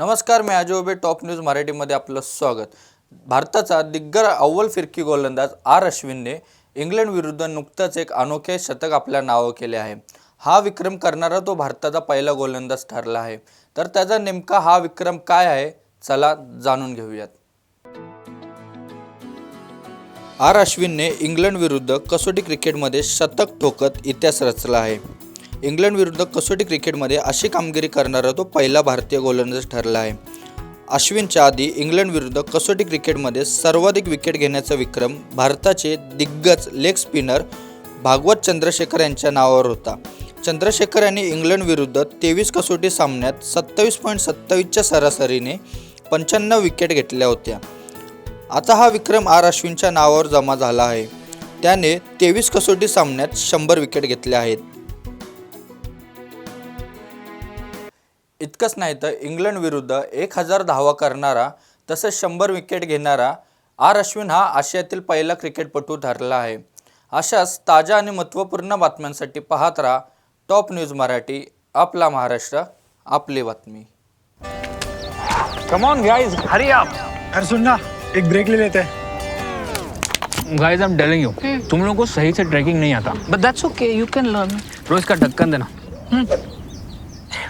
नमस्कार मी Ajay top news मराठीमध्ये आपलं स्वागत. भारताचा दिग्गर अव्वल फिरकी गोलंदाज आर अश्विनने इंग्लंड विरुद्ध नुकतंच एक अनोखे शतक आपल्या नावं केले आहे. हा विक्रम करणारा तो भारताचा पहिला गोलंदाज ठरला आहे. तर त्याचा नेमका हा विक्रम काय आहे चला जाणून घेऊयात. आर अश्विनने इंग्लंडविरुद्ध कसोटी क्रिकेटमध्ये शतक ठोकत इतिहास रचला आहे. इंग्लंडविरुद्ध कसोटी क्रिकेटमध्ये अशी कामगिरी करणारा तो पहिला भारतीय गोलंदाज ठरला आहे. अश्विनच्या आधी इंग्लंड विरुद्ध कसोटी क्रिकेटमध्ये सर्वाधिक विकेट घेण्याचा विक्रम भारताचे दिग्गज लेग स्पिनर भागवत चंद्रशेखर यांच्या नावावर होता. चंद्रशेखर यांनी इंग्लंड विरुद्ध तेवीस कसोटी सामन्यात सत्तावीस पॉईंट सत्तावीसच्या सरासरीने पंच्याण्णव विकेट घेतल्या होत्या. आता हा विक्रम आर अश्विनच्या नावावर जमा झाला आहे. त्याने तेवीस कसोटी सामन्यात शंभर विकेट घेतल्या आहेत. इतकंच नाही तर इंग्लंड विरुद्ध एक हजार धावा करणारा तसंच शंभर विकेट घेणारा आर अश्विन हा आशियातील पहिला क्रिकेटपटू ठरला आहे. अशाच ताज्या आणि महत्त्वपूर्ण बातम्यांसाठी पाहत राहा टॉप न्यूज मराठी आपला महाराष्ट्र आपली बातमी. Come on guys hurry up अरे सुन ना एक ब्रेक ले लेते. हैं guys I am telling you तुम लोगों को सही से ट्रैकिंग नहीं आता. But that's okay, you can learn. रोज का ढक्कन देना.